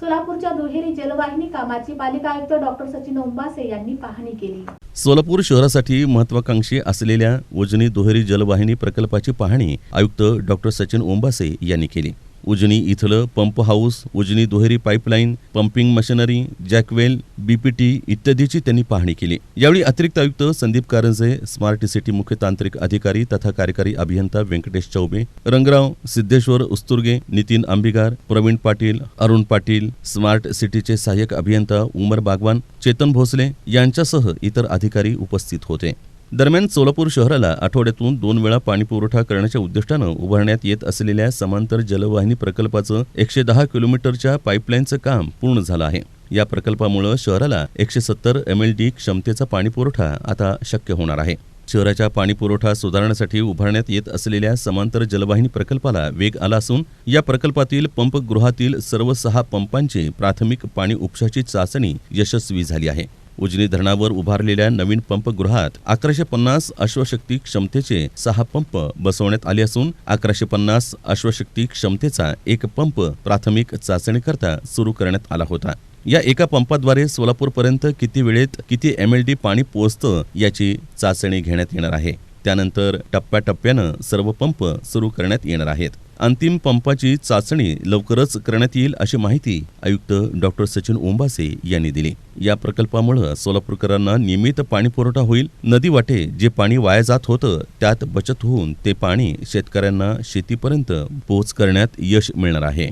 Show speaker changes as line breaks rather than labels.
सोलापूरच्या दुहेरी जलवाहिनी कामाची पालिका आयुक्त डॉक्टर सचिन ओंबासे यांनी पाहणी केली.
सोलापूर शहरासाठी महत्वाकांक्षी असलेल्या उजनी दुहेरी जलवाहिनी प्रकल्पाची पाहणी आयुक्त डॉक्टर सचिन ओंबासे यांनी केली. उजनी इथलं पंप हाऊस उजनी दुहेरी pipeline pumping machinery jackwell BPT इत्यादीची त्यांनी पाहणी केली. यावेळी अतिरिक्त आयुक्त संदीप कारंजे स्मार्ट सिटी मुख्य तांत्रिक अधिकारी तथा कार्यकारी अभियंता व्यंकटेश चौबे रंगराव सिद्धेश्वर उस्तुर्गे नितीन आंबिगार प्रवीण पाटील अरुण पाटील स्मार्ट सिटीचे सहाय्यक अभियंता उमर बागवान चेतन भोसले यांच्यासह इतर अधिकारी उपस्थित होते. दरम्यान सोलापूर शहराला आठवड्यातून दोन वेळा पाणीपुरवठा करण्याच्या उद्दिष्टानं उभारण्यात येत असलेल्या समांतर जलवाहिनी प्रकल्पाचं एकशे दहा किलोमीटरच्या पाईपलाईनचं काम पूर्ण झालं आहे. या प्रकल्पामुळे शहराला एकशे सत्तर एम एल डी क्षमतेचा पाणीपुरवठा आता शक्य होणार आहे. शहराच्या पाणीपुरवठा सुधारण्यासाठी उभारण्यात येत असलेल्या समांतर जलवाहिनी प्रकल्पाला वेग आला असून या प्रकल्पातील पंपगृहातील सर्व सहा पंपांची प्राथमिक पाणी उपशाची चाचणी यशस्वी झाली आहे. उजनी धरणावर उभारलेल्या नवीन पंपगृहात अकराशे पन्नास अश्वशक्ती क्षमतेचे सहा पंप बसवण्यात आले असून अकराशे पन्नास अश्वशक्ती क्षमतेचा एक पंप प्राथमिक चाचणीकरता सुरू करण्यात आला होता. या एका पंपाद्वारे सोलापूरपर्यंत किती वेळेत किती एम एल डी पाणी पोहोचतं याची चाचणी घेण्यात येणार आहे. त्यानंतर टप्प्याटप्प्यानं सर्व पंप सुरू करण्यात येणार आहेत. अंतिम पंपाची चाचणी लवकरच करण्यात येईल अशी माहिती आयुक्त डॉक्टर सचिन ओंबासे यांनी दिली. या प्रकल्पामुळे सोलापूरकरांना नियमित पाणी पुरवठा होईल. नदी वाटे जे पाणी वाया जात होतं त्यात बचत होऊन ते पाणी शेतकऱ्यांना शेतीपर्यंत पोहोच करण्यात यश मिळणार आहे.